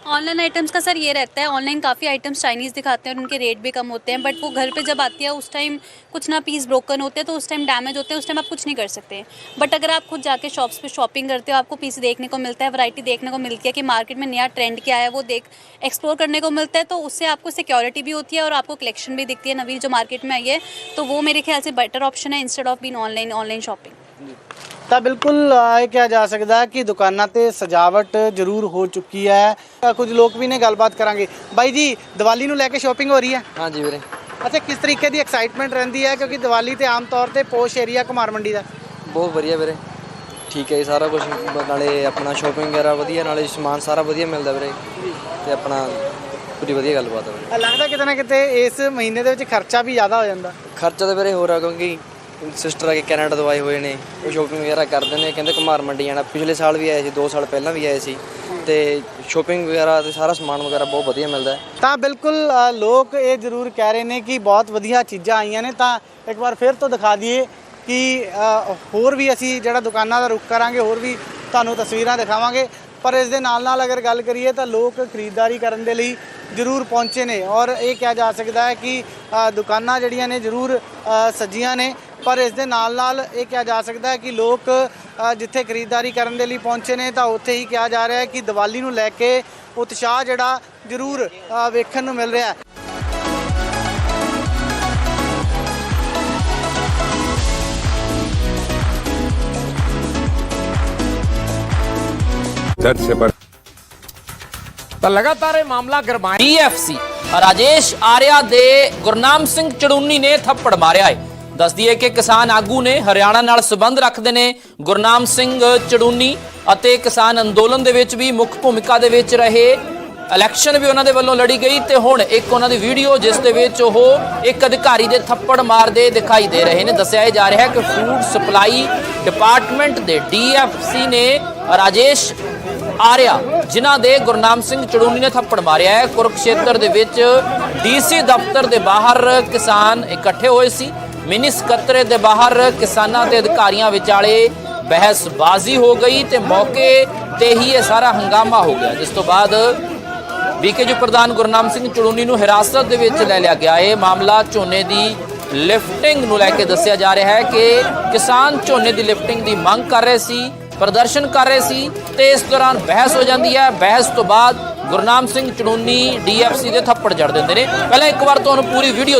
ऑनलाइन आइटम्स का सर ये रहता है ऑनलाइन काफ़ी आइटम्स चाइनीज़ दिखाते हैं और उनके रेट भी कम होते हैं बट वो घर पे जब आती है, उस टाइम कुछ ना पीस ब्रोकन होते हैं तो उस टाइम डैमेज होते हैं, उस टाइम आप कुछ नहीं कर सकते। बट अगर आप खुद जाके शॉप्स पे शॉपिंग करते हो, आपको पीस देखने को मिलता है वैरायटी देखने को मिलती है कि मार्केट में नया ट्रेंड क्या है, वो देख एक्सप्लोर करने को मिलता है तो उससे आपको सिक्योरिटी भी होती है और आपको कलेक्शन भी दिखती है नवी जो मार्केट में आई है तो वो मेरे ख्याल से बेटर ऑप्शन है instead of being online online shopping ਤਾਂ ਬਿਲਕੁਲ ਇਹ ਕਿਹਾ ਜਾ ਸਕਦਾ ਹੈ ਕਿ ਦੁਕਾਨਾਂ ਤੇ ਸਜਾਵਟ ਜ਼ਰੂਰ ਹੋ ਚੁੱਕੀ ਹੈ। ਕੁਝ ਲੋਕ ਵੀ ਨੇ ਗੱਲਬਾਤ ਕਰਾਂਗੇ। ਬਾਈ ਜੀ ਦੀਵਾਲੀ ਨੂੰ ਲੈ ਕੇ ਸ਼ਾਪਿੰਗ ਹੋ ਰਹੀ ਹੈ? ਹਾਂਜੀ ਵੀਰੇ। ਅੱਛਾ ਕਿਸ ਤਰੀਕੇ ਦੀ ਐਕਸਾਈਟਮੈਂਟ ਰਹਿੰਦੀ ਹੈ? ਕਿਉਂਕਿ ਦੀਵਾਲੀ ਤੇ ਆਮ ਤੌਰ ਤੇ ਪੋਸ਼ ਏਰੀਆ ਕੁਮਾਰ ਮੰਡੀ ਦਾ। ਬਹੁਤ ਵਧੀਆ ਵੀਰੇ। ਠੀਕ ਹੈ ਜੀ ਸਾਰਾ ਕੁਝ ਨਾਲੇ ਆਪਣਾ ਸ਼ਾਪਿੰਗ ਵਗੈਰਾ ਵਧੀਆ ਨਾਲੇ ਸਮਾਨ ਸਾਰਾ ਵਧੀਆ ਮਿਲਦਾ ਵੀਰੇ। ਤੇ ਆਪਣਾ ਪੂਰੀ ਵਧੀਆ ਗੱਲਬਾਤ ਹੈ ਲੱਗਦਾ ਕਿਤੇ ਨਾ ਕਿਤੇ ਇਸ ਮਹੀਨੇ ਦੇ ਵਿੱਚ ਖਰਚਾ ਵੀ ਜ਼ਿਆਦਾ ਹੋ ਜਾਂਦਾ। ਖਰਚਾ ਤਾਂ ਵੀਰੇ ਹੋ ਰਿਹਾ ਕਿਉਂਕਿ ਸਿਸਟਰ ਆ ਕੇ ਕੈਨੇਡਾ ਤੋਂ ਆਏ ਹੋਏ ਨੇ ਉਹ ਸ਼ੋਪਿੰਗ ਵਗੈਰਾ ਕਰਦੇ ਨੇ ਕਹਿੰਦੇ ਕੁਮਾਰ ਮੰਡੀ ਜਾਣਾ ਪਿਛਲੇ ਸਾਲ ਵੀ ਆਏ ਸੀ 2 ਸਾਲ ਪਹਿਲਾਂ ਵੀ ਆਏ ਸੀ। ਤੇ ਸ਼ੋਪਿੰਗ ਵਗੈਰਾ ਤੇ ਸਾਰਾ ਸਮਾਨ ਵਗੈਰਾ ਬਹੁਤ ਵਧੀਆ ਮਿਲਦਾ ਤਾਂ ਬਿਲਕੁਲ ਲੋਕ ਇਹ ਜ਼ਰੂਰ ਕਹਿ ਰਹੇ ਨੇ ਕਿ ਬਹੁਤ ਵਧੀਆ ਚੀਜ਼ਾਂ ਆਈਆਂ ਨੇ। ਤਾਂ ਇੱਕ ਵਾਰ ਫਿਰ ਤੋਂ ਦਿਖਾ ਦਈਏ ਕਿ ਹੋਰ ਵੀ ਅਸੀਂ ਜਿਹੜਾ ਦੁਕਾਨਾਂ ਦਾ ਰੁਖ ਕਰਾਂਗੇ ਹੋਰ ਵੀ ਤੁਹਾਨੂੰ ਤਸਵੀਰਾਂ ਦਿਖਾਵਾਂਗੇ। ਪਰ ਇਸ ਦੇ ਨਾਲ ਨਾਲ ਅਗਰ ਗੱਲ ਕਰੀਏ ਤਾਂ ਲੋਕ ਖਰੀਦਦਾਰੀ ਕਰਨ ਦੇ ਲਈ ਜ਼ਰੂਰ ਪਹੁੰਚੇ ਨੇ। ਔਰ ਇਹ ਕਿਹਾ ਜਾ ਸਕਦਾ ਹੈ ਕਿ ਦੁਕਾਨਾਂ ਜਿਹੜੀਆਂ ਨੇ ਜ਼ਰੂਰ ਅ, ਸਜੀਆਂ ਨੇ। ਪਰ ਇਸ ਦੇ ਨਾਲ ਨਾਲ ਇਹ ਕਿਹਾ ਜਾ ਸਕਦਾ ਹੈ ਕਿ ਲੋਕ ਜਿੱਥੇ ਖਰੀਦਦਾਰੀ ਕਰਨ ਦੇ ਲਈ ਪਹੁੰਚੇ ਨੇ ਤਾਂ ਉੱਥੇ ਹੀ ਕਿਹਾ ਜਾ ਰਿਹਾ ਹੈ ਕਿ ਦੀਵਾਲੀ ਨੂੰ ਲੈ ਕੇ ਉਤਸ਼ਾਹ ਜਿਹੜਾ ਜ਼ਰੂਰ ਵੇਖਣ ਨੂੰ ਮਿਲ ਰਿਹਾ ਹੈ। ਤਾਂ ਲਗਾਤਾਰ ਇਹ ਮਾਮਲਾ ਗਰਮਾਇਆ ਡੀਐਫਸੀ ਰਾਜੇਸ਼ ਆਰਿਆ ਦੇ ਗੁਰਨਾਮ ਸਿੰਘ ਚੜੂਨੀ ਨੇ ਥੱਪੜ ਮਾਰਿਆ ਹੈ। ਦੱਸਦੀ ਹੈ ਕਿ ਕਿਸਾਨ ਆਗੂ ਨੇ ਹਰਿਆਣਾ ਨਾਲ ਸੰਬੰਧ ਰੱਖਦੇ ਨੇ ਗੁਰਨਾਮ ਸਿੰਘ ਚੜੂਨੀ ਅਤੇ ਕਿਸਾਨ ਅੰਦੋਲਨ ਦੇ ਵਿੱਚ ਵੀ ਮੁੱਖ ਭੂਮਿਕਾ ਦੇ ਵਿੱਚ ਰਹੇ। ਇਲੈਕਸ਼ਨ ਵੀ ਉਹਨਾਂ ਦੇ ਵੱਲੋਂ ਲੜੀ ਗਈ ਤੇ ਹੁਣ ਇੱਕ ਉਹਨਾਂ ਦੀ ਵੀਡੀਓ ਜਿਸ ਦੇ ਵਿੱਚ ਉਹ ਇੱਕ ਅਧਿਕਾਰੀ ਦੇ ਥੱਪੜ ਮਾਰਦੇ ਦਿਖਾਈ ਦੇ ਰਹੇ ਨੇ। ਦੱਸਿਆ ਇਹ ਜਾ ਰਿਹਾ ਹੈ ਕਿ ਫੂਡ ਸਪਲਾਈ ਡਿਪਾਰਟਮੈਂਟ ਦੇ ਡੀਐਫਸੀ ਨੇ ਰਾਜੇਸ਼ ਆਰਿਆ, ਜਿਨ੍ਹਾਂ ਦੇ ਗੁਰਨਾਮ ਸਿੰਘ ਚੜੂਨੀ ਨੇ ਥੱਪੜ ਮਾਰਿਆ ਹੈ। ਕੁਰਕਸ਼ੇਤਰ ਦੇ ਵਿੱਚ ਡੀਸੀ ਦਫ਼ਤਰ ਦੇ ਬਾਹਰ ਕਿਸਾਨ ਇਕੱਠੇ ਹੋਏ ਸੀ। ਮਿੰਨੀ ਸਕੱਤਰੇ ਦੇ ਬਾਹਰ ਕਿਸਾਨਾਂ ਤੇ ਅਧਿਕਾਰੀਆਂ ਵਿਚਾਲੇ ਬਹਿਸਬਾਜ਼ੀ ਹੋ ਗਈ ਤੇ ਮੌਕੇ ਤੇ ਹੀ ਇਹ ਸਾਰਾ ਹੰਗਾਮਾ ਹੋ ਗਿਆ, ਜਿਸ ਤੋਂ ਬਾਅਦ ਬੀਕੇਯੂ ਪ੍ਰਧਾਨ ਗੁਰਨਾਮ ਸਿੰਘ ਚੜੂਨੀ ਨੂੰ ਹਿਰਾਸਤ ਦੇ ਵਿੱਚ ਲੈ ਲਿਆ ਗਿਆ। ਇਹ ਮਾਮਲਾ ਝੋਨੇ ਦੀ ਲਿਫਟਿੰਗ ਨੂੰ ਲੈ ਕੇ ਦੱਸਿਆ ਜਾ ਰਿਹਾ ਹੈ ਕਿ ਕਿਸਾਨ ਝੋਨੇ ਦੀ ਲਿਫਟਿੰਗ ਦੀ ਮੰਗ ਕਰ ਰਹੇ ਸੀ, ਪ੍ਰਦਰਸ਼ਨ ਕਰ ਰਹੇ ਸੀ ਤੇ ਇਸ ਦੌਰਾਨ ਬਹਿਸ ਹੋ ਜਾਂਦੀ ਹੈ। ਬਹਿਸ ਤੋਂ ਬਾਅਦ ਗੁਰਨਾਮ ਸਿੰਘ ਚੜੂਨੀ ਡੀਐਫਸੀ ਦੇ ਥੱਪੜ ਜੜ ਦਿੰਦੇ ਨੇ। ਪਹਿਲਾਂ ਇੱਕ ਵਾਰ ਤੁਹਾਨੂੰ ਪੂਰੀ ਵੀਡੀਓ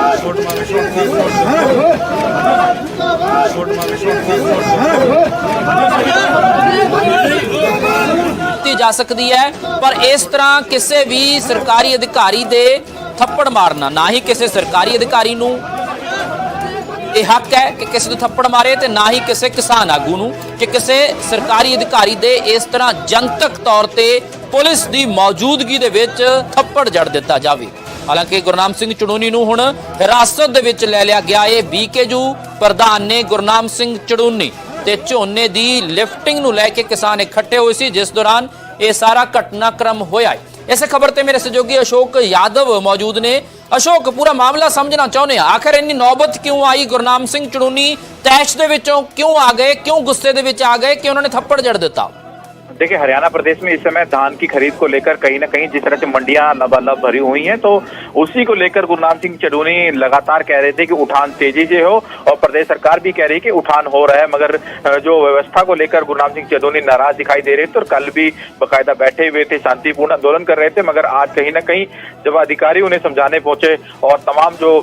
ਦਿਖਾਉਂਦੇ ਹਾਂ ਕੀਤੀ ਜਾ ਸਕਦੀ ਹੈ, ਪਰ ਇਸ ਤਰ੍ਹਾਂ ਕਿਸੇ ਵੀ ਸਰਕਾਰੀ ਅਧਿਕਾਰੀ ਦੇ ਥੱਪੜ ਮਾਰਨਾ, ਨਾ ਹੀ ਕਿਸੇ ਸਰਕਾਰੀ ਅਧਿਕਾਰੀ ਨੂੰ ਇਹ ਹੱਕ ਹੈ ਕਿ ਕਿਸੇ ਨੂੰ ਥੱਪੜ ਮਾਰੇ ਤੇ ਨਾ ਹੀ ਕਿਸੇ ਕਿਸਾਨ ਆਗੂ ਨੂੰ ਕਿ ਕਿਸੇ ਸਰਕਾਰੀ ਅਧਿਕਾਰੀ ਦੇ ਇਸ ਤਰ੍ਹਾਂ ਜਨਤਕ ਤੌਰ ਤੇ ਪੁਲਿਸ ਦੀ ਮੌਜੂਦਗੀ ਦੇ ਵਿੱਚ ਥੱਪੜ ਜੜ ਦਿੱਤਾ ਜਾਵੇ। ਹਾਲਾਂਕਿ ਗੁਰਨਾਮ ਸਿੰਘ ਚੜੂਨੀ ਨੂੰ ਹੁਣ ਹਿਰਾਸਤ ਦੇ ਵਿੱਚ ਲੈ ਲਿਆ ਗਿਆ ਹੈ ਬੀਕੇਜੂ ਪ੍ਰਧਾਨ ਨੇ ਗੁਰਨਾਮ ਸਿੰਘ ਚੜੂਨੀ ਤੇ ਝੋਨੇ ਦੀ ਲਿਫਟਿੰਗ ਨੂੰ ਲੈ ਕੇ ਕਿਸਾਨ ਇਕੱਠੇ ਹੋਏ ਸੀ, ਜਿਸ ਦੌਰਾਨ ਇਹ ਸਾਰਾ ਘਟਨਾਕ੍ਰਮ ਹੋਇਆ ਹੈ। ਇਸੇ ਖਬਰ ਤੇ ਮੇਰੇ ਸਹਿਯੋਗੀ ਅਸ਼ੋਕ ਯਾਦਵ ਮੌਜੂਦ ਨੇ। ਅਸ਼ੋਕ, ਪੂਰਾ ਮਾਮਲਾ ਸਮਝਣਾ ਚਾਹੁੰਦੇ ਆ। ਆਖਰ ਇੰਨੀ ਨੌਬਤ ਕਿਉਂ ਆਈ ਗੁਰਨਾਮ ਸਿੰਘ ਚੜੂਨੀ ਤੈਸ਼ ਦੇ ਵਿੱਚੋਂ ਕਿਉਂ ਆ ਗਏ? ਕਿਉਂ ਗੁੱਸੇ ਦੇ ਵਿੱਚ ਆ ਗਏ? ਕਿ ਉਹਨਾਂ ਨੇ ਥੱਪੜ ਜੜ ਦਿੱਤਾ? देखिए, हरियाणा प्रदेश में इस समय धान की खरीद को लेकर कहीं ना कहीं जिस तरह से मंडियाँ लबालब भरी हुई हैं तो उसी को लेकर गुरनाम सिंह चडूनी लगातार कह रहे थे कि उठान तेज़ी से हो और प्रदेश सरकार भी कह रही है कि उठान हो रहा है, मगर जो व्यवस्था को लेकर गुरनाम सिंह चडूनी नाराज़ दिखाई दे रहे थे और कल भी बाकायदा बैठे हुए थे, शांतिपूर्ण आंदोलन कर रहे थे, मगर आज कहीं ना कहीं जब अधिकारी उन्हें समझाने पहुँचे और तमाम जो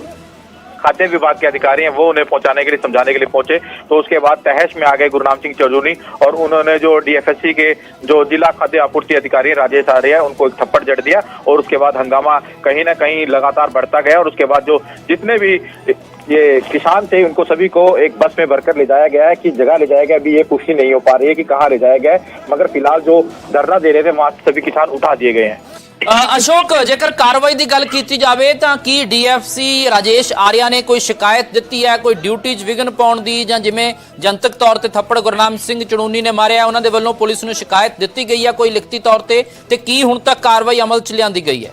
खाद्य विभाग के अधिकारी हैं, वो उन्हें पहुँचाने के लिए, समझाने के लिए पहुँचे। तो उसके बाद तहस में आ गए गुरनाम सिंह चौधरी और उन्होंने जो डीएफएससी के जो जिला खाद्य आपूर्ति अधिकारी राजेश आर्य, उनको एक थप्पड़ जड़ दिया और उसके बाद हंगामा कहीं ना कहीं लगातार बढ़ता गया और उसके बाद जो जितने भी ये किसान थे, उनको सभी को एक बस में भरकर ले जाया गया है कि जगह ले जाया गया अभी ये पुष्टि नहीं हो पा रही है कि कहाँ ले जाया गया है, मगर फ़िलहाल जो धरना दे रहे थे, वहाँ सभी किसान उठा दिए गए हैं। ਅਸ਼ੋਕ, ਜੇਕਰ ਕਾਰਵਾਈ ਦੀ ਗੱਲ ਕੀਤੀ ਜਾਵੇ ਤਾਂ ਕੀ ਡੀਐਫਸੀ ਰਾਜੇਸ਼ ਆਰਿਆ ਨੇ ਕੋਈ ਸ਼ਿਕਾਇਤ ਦਿੱਤੀ ਹੈ? ਕੋਈ ਡਿਊਟੀ 'ਚ ਵਿਘਨ ਪਾਉਣ ਦੀ ਜਾਂ ਜਿਵੇਂ ਜਨਤਕ ਤੌਰ ਤੇ ਥੱਪੜ ਗੁਰਨਾਮ ਸਿੰਘ ਚੜੂਨੀ ਨੇ ਮਾਰਿਆ, ਉਹਨਾਂ ਦੇ ਵੱਲੋਂ ਪੁਲਿਸ ਨੂੰ ਸ਼ਿਕਾਇਤ ਦਿੱਤੀ ਗਈ ਹੈ ਕੋਈ ਲਿਖਤੀ ਤੌਰ ਤੇ? ਤੇ ਕੀ ਹੁਣ ਤੱਕ ਕਾਰਵਾਈ ਅਮਲ 'ਚ ਲਿਆਂਦੀ ਗਈ ਹੈ?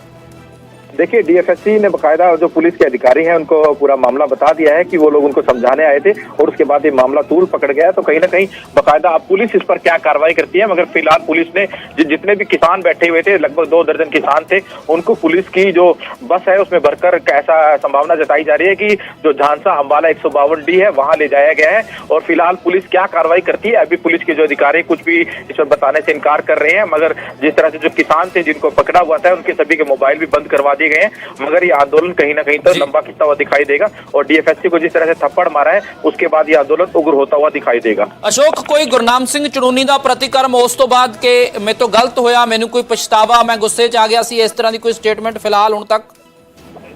देखिए डीएफएससी ने बकायदा जो पुलिस के अधिकारी हैं, उनको पूरा मामला बता दिया है कि वो लोग उनको समझाने आए थे और उसके बाद ये मामला तूल पकड़ गया तो कहीं ना कहीं बकायदा अब पुलिस इस पर क्या कार्रवाई करती है? मगर फ़िलहाल पुलिस ने जितने भी किसान बैठे हुए थे, लगभग दो दर्जन किसान थे, उनको पुलिस की जो बस है, उसमें भरकर ऐसा संभावना जताई जा रही है कि जो झांसा अम्बाला एक डी है, वहाँ ले जाया गया है और फ़िलहाल पुलिस क्या कार्रवाई करती है? अभी पुलिस के जो अधिकारी कुछ भी इस पर बताने से इनकार कर रहे हैं, मगर जिस तरह से जो किसान थे, जिनको पकड़ा हुआ था, उनके सभी के मोबाइल भी बंद करवा दिए गए हैं मगर ये आंदोलन कहीं ना कहीं तो लंबा खिंचता हुआ दिखाई देगा और डीएफएससी को जिस तरह से थप्पड़ मारा है उसके बाद ये आंदोलन उग्र होता हुआ दिखाई देगा ਅਸ਼ੋਕ ਕੋਈ ਗੁਰਨਾਮ ਸਿੰਘ ਚੜੂਨੀ ਦਾ ਪ੍ਰਤੀਕਰਮ ਉਸ ਤੋਂ ਬਾਅਦ ਕਿ ਮੇਰੇ ਤੋਂ ਗਲਤ ਹੋਇਆ ਮੈਨੂੰ ਕੋਈ ਪਛਤਾਵਾ ਮੈਂ ਗੁੱਸੇ 'ਚ ਆ ਗਿਆ ਸੀ ਇਸ ਤਰ੍ਹਾਂ ਦੀ ਕੋਈ ਸਟੇਟਮੈਂਟ ਫਿਲਹਾਲ ਹੁਣ ਤੱਕ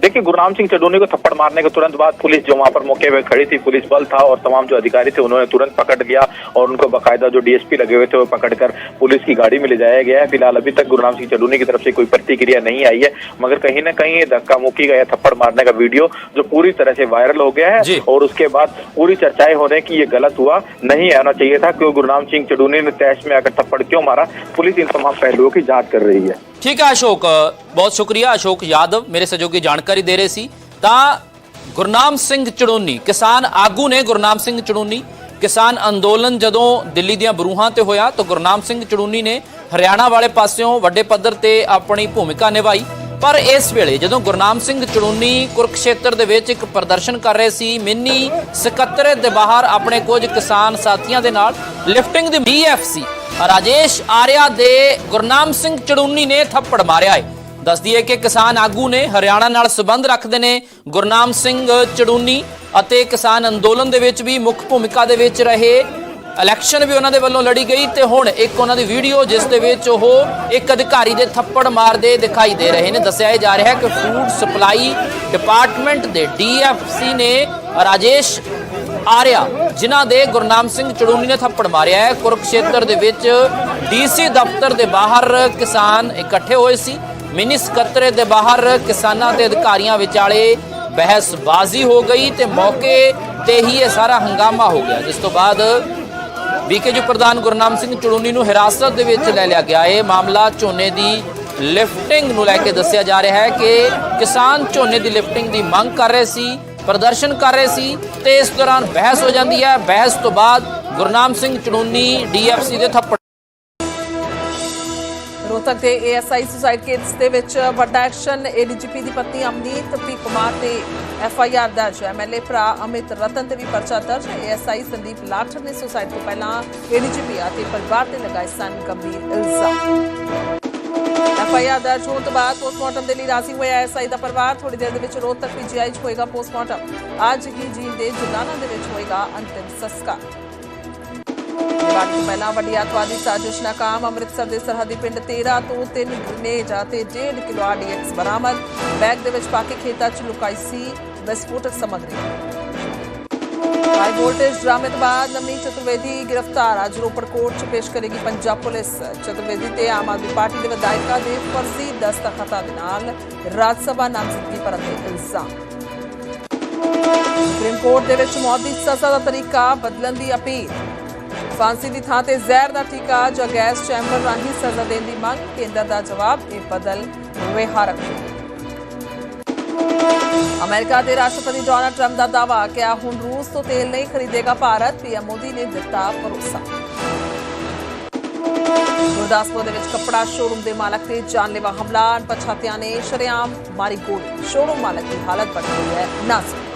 देखिए गुरनाम सिंह चडूनी को थप्पड़ मारने के तुरंत बाद पुलिस जो वहाँ पर मौके पे खड़ी थी पुलिस बल था और तमाम जो अधिकारी थे उन्होंने तुरंत पकड़ लिया और उनको बाकायदा जो डीएसपी लगे हुए थे वो पकड़कर पुलिस की गाड़ी में ले जाया गया है। फ़िलहाल अभी तक गुरनाम सिंह चडूनी की तरफ़ से कोई प्रतिक्रिया नहीं आई है मगर कहीं ना कहीं ये धक्का मुक्की का या थप्पड़ मारने का वीडियो जो पूरी तरह से वायरल हो गया है और उसके बाद पूरी चर्चाएँ हो रही हैं कि ये गलत हुआ नहीं आना चाहिए था क्यों गुरनाम सिंह चडूनी ने तैश में आकर थप्पड़ क्यों मारा? पुलिस इन तमाम पहलुओं की जाँच कर रही है। ਠੀਕ ਹੈ ਅਸ਼ੋਕ ਬਹੁਤ ਸ਼ੁਕਰੀਆ ਅਸ਼ੋਕ ਯਾਦਵ ਮੇਰੇ ਸਹਿਯੋਗੀ ਜਾਣਕਾਰੀ ਦੇ ਰਹੇ ਸੀ ਤਾਂ ਗੁਰਨਾਮ ਸਿੰਘ ਚੜੂਨੀ ਕਿਸਾਨ ਆਗੂ ਨੇ ਗੁਰਨਾਮ ਸਿੰਘ ਚੜੂਨੀ ਕਿਸਾਨ ਅੰਦੋਲਨ ਜਦੋਂ ਦਿੱਲੀ ਦੀਆਂ ਬਰੂਹਾਂ ਤੇ ਹੋਇਆ ਤਾਂ ਗੁਰਨਾਮ ਸਿੰਘ ਚੜੂਨੀ ਨੇ ਹਰਿਆਣਾ ਵਾਲੇ ਪਾਸਿਓਂ ਵੱਡੇ ਪੱਧਰ ਤੇ ਆਪਣੀ ਭੂਮਿਕਾ ਨਿਭਾਈ ਪਰ ਇਸ ਵੇਲੇ ਜਦੋਂ ਗੁਰਨਾਮ ਸਿੰਘ ਚੜੂਨੀ ਕੁਰਕਸ਼ੇਤਰ ਦੇ ਵਿੱਚ ਇੱਕ ਪ੍ਰਦਰਸ਼ਨ ਕਰ ਰਹੇ ਸੀ, ਮਿੰਨੀ ਸਕੱਤਰੇਤ ਦੇ ਬਾਹਰ ਆਪਣੇ ਕੁਝ ਕਿਸਾਨ ਸਾਥੀਆਂ ਦੇ ਨਾਲ ਲਿਫਟਿੰਗ ਦੀ ਡੀਐਫਸੀ ਰਾਜੇਸ਼ ਆਰਿਆ ਦੇ ਗੁਰਨਾਮ ਸਿੰਘ ਚੜੂਨੀ ਨੇ ਥੱਪੜ ਮਾਰਿਆ ਹੈ। ਦੱਸਦੀ ਹੈ ਕਿ ਕਿਸਾਨ ਆਗੂ ਨੇ ਹਰਿਆਣਾ ਨਾਲ ਸੰਬੰਧ ਰੱਖਦੇ ਨੇ ਗੁਰਨਾਮ ਸਿੰਘ ਚੜੂਨੀ ਅਤੇ ਕਿਸਾਨ ਅੰਦੋਲਨ ਦੇ ਵਿੱਚ ਵੀ ਮੁੱਖ ਭੂਮਿਕਾ ਦੇ ਵਿੱਚ ਰਹੇ ਇਲੈਕਸ਼ਨ ਵੀ ਉਹਨਾਂ ਦੇ ਵੱਲੋਂ ਲੜੀ ਗਈ ਤੇ ਹੁਣ ਇੱਕ ਉਹਨਾਂ ਦੀ ਵੀਡੀਓ ਜਿਸ ਦੇ ਵਿੱਚ ਉਹ ਇੱਕ ਅਧਿਕਾਰੀ ਦੇ ਥੱਪੜ ਮਾਰਦੇ ਦਿਖਾਈ ਦੇ ਰਹੇ ਨੇ। ਦੱਸਿਆ ਜਾ ਰਿਹਾ ਹੈ ਕਿ ਫੂਡ ਸਪਲਾਈ ਡਿਪਾਰਟਮੈਂਟ ਦੇ ਡੀਐਫਸੀ ਨੇ ਰਾਜੇਸ਼ ਆਰਿਆ, ਜਿਨ੍ਹਾਂ ਦੇ ਗੁਰਨਾਮ ਸਿੰਘ ਚੜੂਨੀ ਨੇ ਥੱਪੜ ਮਾਰਿਆ ਹੈ। ਕੁਰਕਸ਼ੇਤਰ ਦੇ ਵਿੱਚ ਡੀਸੀ ਦਫ਼ਤਰ ਦੇ ਬਾਹਰ ਕਿਸਾਨ ਇਕੱਠੇ ਹੋਏ ਸੀ। ਮਿਨੀ ਸਕੱਤਰੇ ਦੇ ਬਾਹਰ ਕਿਸਾਨਾਂ ਤੇ ਅਧਿਕਾਰੀਆਂ ਵਿਚਾਲੇ ਬਹਿਸਬਾਜ਼ੀ ਹੋ ਗਈ ਤੇ ਮੌਕੇ ਤੇ ਹੀ ਇਹ ਸਾਰਾ ਹੰਗਾਮਾ ਹੋ ਗਿਆ, ਜਿਸ ਤੋਂ ਬਾਅਦ ਬੀਕੇਯੂ ਪ੍ਰਧਾਨ ਗੁਰਨਾਮ ਸਿੰਘ ਚੜੂਨੀ ਨੂੰ ਹਿਰਾਸਤ ਦੇ ਵਿੱਚ ਲੈ ਲਿਆ ਗਿਆ ਇਹ ਮਾਮਲਾ ਝੋਨੇ ਦੀ ਲਿਫਟਿੰਗ ਨੂੰ ਲੈ ਕੇ ਦੱਸਿਆ ਜਾ ਰਿਹਾ ਹੈ ਕਿ ਕਿਸਾਨ ਝੋਨੇ ਦੀ ਲਿਫਟਿੰਗ ਦੀ ਮੰਗ ਕਰ ਰਹੇ ਸੀ, ਪ੍ਰਦਰਸ਼ਨ ਕਰ ਰਹੇ ਸੀ ਤੇ ਇਸ ਦੌਰਾਨ ਬਹਿਸ ਹੋ ਜਾਂਦੀ ਹੈ। ਬਹਿਸ ਤੋਂ ਬਾਅਦ ਗੁਰਨਾਮ ਸਿੰਘ ਚੜੂਨੀ ਡੀਐਫਸੀ ਦੇ ਥੱਪੜ ਰੋਹਤਕ ਦੇ ਏਐਸਆਈ ਸੁਸਾਇਡ ਕੇਸ ਦੇ ਵਿੱਚ ਵੱਡਾ ਐਕਸ਼ਨ ਏਡੀਜੀਪੀ ਦੀ ਪਤਨੀ ਅਮਨੀਤ ਪੀ ਕੁਮਾਰ ਤੇ ਐਫਆਈਆਰ ਦਰਜ ਹੈ। ਐਮਐਲਏ ਭਰਾ ਅਮਿਤ ਰਤਨ ਤੇ ਵੀ ਪਰਚਾ ਦਰਜ ਹੈ। ਏਐਸਆਈ ਸੰਦੀਪ ਲਾਠਰ ਨੇ ਸੁਸਾਇਡ ਤੋਂ ਪਹਿਲਾਂ ਏਡੀਜੀਪੀ ਅਤੇ ਪਰਿਵਾਰ ਤੇ ਲਗਾਏ ਸਨ ਗੰਭੀਰ ਇਲਜ਼ਾਮ। ਐਫਆਈਆਰ ਦਰਜ ਹੋਣ ਤੋਂ ਬਾਅਦ ਪੋਸਟਮਾਰਟਮ ਦੇ ਲਈ ਰਾਜ਼ੀ ਹੋਇਆ ਐਸਆਈ ਦਾ ਪਰਿਵਾਰ। ਥੋੜੀ ਦੇਰ ਦੇ ਵਿੱਚ ਰੋਹਤਕ ਪੀਜੀਆਈ 'ਚ ਹੋਏਗਾ ਪੋਸਟਮਾਰਟਮ। ਅੱਜ ਹੀ ਜੀਂਦ ਦੇ ਜੁਲਾਨਾ ਦੇ ਵਿੱਚ ਹੋਏਗਾ ਅੰਤਿਮ ਸੰਸਕਾਰ। ਦੀਵਾਲੀ ਤੋਂ ਪਹਿਲਾਂ ਵੱਡੀ ਅੱਤਵਾਦੀ ਸਾਜ਼ਿਸ਼ ਨਾਕਾਮ ਅੰਮ੍ਰਿਤਸਰ ਦੇ ਸਰਹੱਦੀ ਪਿੰਡ 13 ਤੋਂ 3 ਗ੍ਰਨੇਡ ਅਤੇ 1.5 ਕਿਲੋ ਆਰਡੀਐਕਸ ਬਰਾਮਦ। ਬੈਗ ਦੇ ਵਿੱਚ ਪਾ ਕੇ ਖੇਤਾਂ 'ਚ ਲੁਕਾਈ ਸੀ ਵਿਸਫੋਟਕ ਸਮੱਗਰੀ। ਹਾਈ ਵੋਲਟੇਜ ਡਰਾਮੇ ਤੋਂ ਬਾਅਦ ਨਵਨੀ ਚਤੁਰਵੇਦੀ ਗ੍ਰਿਫਤਾਰ। ਅੱਜ ਰੋਪੜ ਕੋਰਟ 'ਚ ਪੇਸ਼ ਕਰੇਗੀ ਪੰਜਾਬ ਪੁਲਿਸ। ਚਤੁਰਵੇਦੀ ਤੇ ਆਮ ਆਦਮੀ ਪਾਰਟੀ ਦੇ ਵਿਧਾਇਕਾਂ ਦੇ ਫਰਜ਼ੀ ਦਸਤਖਤਾਂ ਦੇ ਨਾਲ ਰਾਜ ਸਭਾ ਨਾਮਜ਼ਦਗੀ ਭਰਨ ਇਲਜ਼ਾਮ। ਸੁਪਰੀਮ ਕੋਰਟ ਦੇ ਵਿੱਚ ਮੌਤ ਦੀ ਸਜ਼ਾ ਦਾ ਤਰੀਕਾ ਬਦਲਣ ਦੀ ਅਪੀਲ। ਫਾਂਸੀ ਦੀ ਥਾਂ ਤੇ ਜ਼ਹਿਰ ਦਾ ਟੀਕਾ ਜਾਂ ਗੈਸ ਚੈਂਬਰ ਰਾਹੀਂ ਸਜ਼ਾ ਦੇਣ ਦੀ ਮੰਗ, ਕੇਂਦਰ ਦਾ ਜਵਾਬ ਇਹ ਬਦਲ ਵਿਹਾਰਕ ਅਮਰੀਕਾ ਦੇ ਰਾਸ਼ਟਰਪਤੀ ਡੋਨਾਲਡ ਟਰੰਪ ਦਾ ਦਾਅਵਾ ਕਿ ਹੁਣ ਰੂਸ ਤੋਂ ਤੇਲ ਨਹੀਂ ਖਰੀਦੇਗਾ ਭਾਰਤ, ਪੀਐਮ ਮੋਦੀ ਨੇ ਦਿੱਤਾ ਭਰੋਸਾ। ਗੁਰਦਾਸਪੁਰ ਦੇ ਵਿੱਚ ਕੱਪੜਾ ਸ਼ੋਰੂਮ ਦੇ ਮਾਲਕ ਤੇ ਜਾਨਲੇਵਾ ਹਮਲਾ, ਅਣਪਛਾਤਿਆਂ ਨੇ ਸ਼ਰੇਆਮ ਮਾਰੀ ਗੋਲੀ। ਸ਼ੋਰੂਮ ਮਾਲਕ ਦੀ ਹਾਲਤ ਬਣੀ ਹੋਈ ਹੈ ਨਾਜ਼ੁਕ।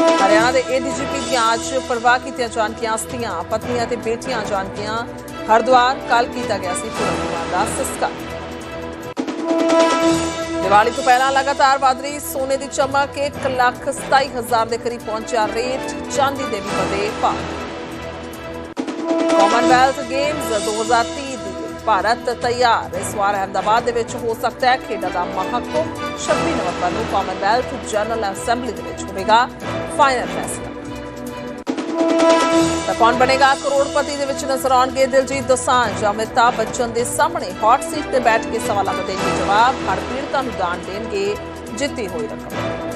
ਹਰਿਆਣਾ ਦੇ ਏਡੀਜੀਪੀ ਦੀਆਂ ਅੱਜ ਪਰਵਾਹ ਕੀਤੀਆਂ ਜਾਣਗੀਆਂ ਅਸਥੀਆਂ, ਪਤਨੀਆਂ ਤੇ ਬੇਟੀਆਂ ਜਾਣਗੀਆਂ ਹਰਿਦੁਆਰ। ਕੱਲ ਕੀਤਾ ਗਿਆ ਸੀ ਪੂਰਨ ਕੁਮਾਰ ਦਾ ਸੰਸਕਾਰ। ਦੀਵਾਲੀ ਤੋਂ ਪਹਿਲਾਂ ਲਗਾਤਾਰ ਵਧ ਰਹੀ ਸੋਨੇ ਦੀ ਚਮਕ 1 ਲੱਖ 27 ਹਜ਼ਾਰ ਦੇ ਕਰੀਬ ਪਹੁੰਚਿਆ ਰੇਟ, ਚਾਂਦੀ ਦੇ ਵੀ ਵਧੇ ਭਾਅ। ਕਾਮਨਵੈਲਥ ਗੇਮਸ 2030 ਦੀ ਭਾਰਤ ਤਿਆਰ। ਇਸ ਵਾਰ ਅਹਿਮਦਾਬਾਦ ਦੇ ਵਿੱਚ ਹੋ ਸਕਦਾ ਹੈ ਖੇਡਾਂ ਦਾ ਮਹਾਕੁੰਭ। 26 ਨਵੰਬਰ ਨੂੰ ਕਾਮਨਵੈਲਥ ਜਨਰਲ ਅਸੈਂਬਲੀ ਦੇ ਵਿੱਚ ਹੋਵੇਗਾ। ਫਾਈਨਲ ਫੈਸਲਾ ਤਾਂ ਕੌਣ ਬਣੇਗਾ ਕਰੋੜਪਤੀ ਦੇ ਵਿੱਚ ਨਜ਼ਰ ਆਉਣਗੇ ਦਿਲਜੀਤ ਦੋਸਾਂਝ ਅਮਿਤਾਭ ਬੱਚਨ ਦੇ ਸਾਹਮਣੇ ਹੌਟ ਸੀਟ ਤੇ ਬੈਠ ਕੇ ਸਵਾਲਾਂ ਦੇ ਦੇਣਗੇ ਜਵਾਬ ਹਰ ਪੀੜਤਾਂ ਨੂੰ ਦਾਨ ਦੇਣਗੇ ਜਿੱਤੀ ਹੋਈ ਰਕਮ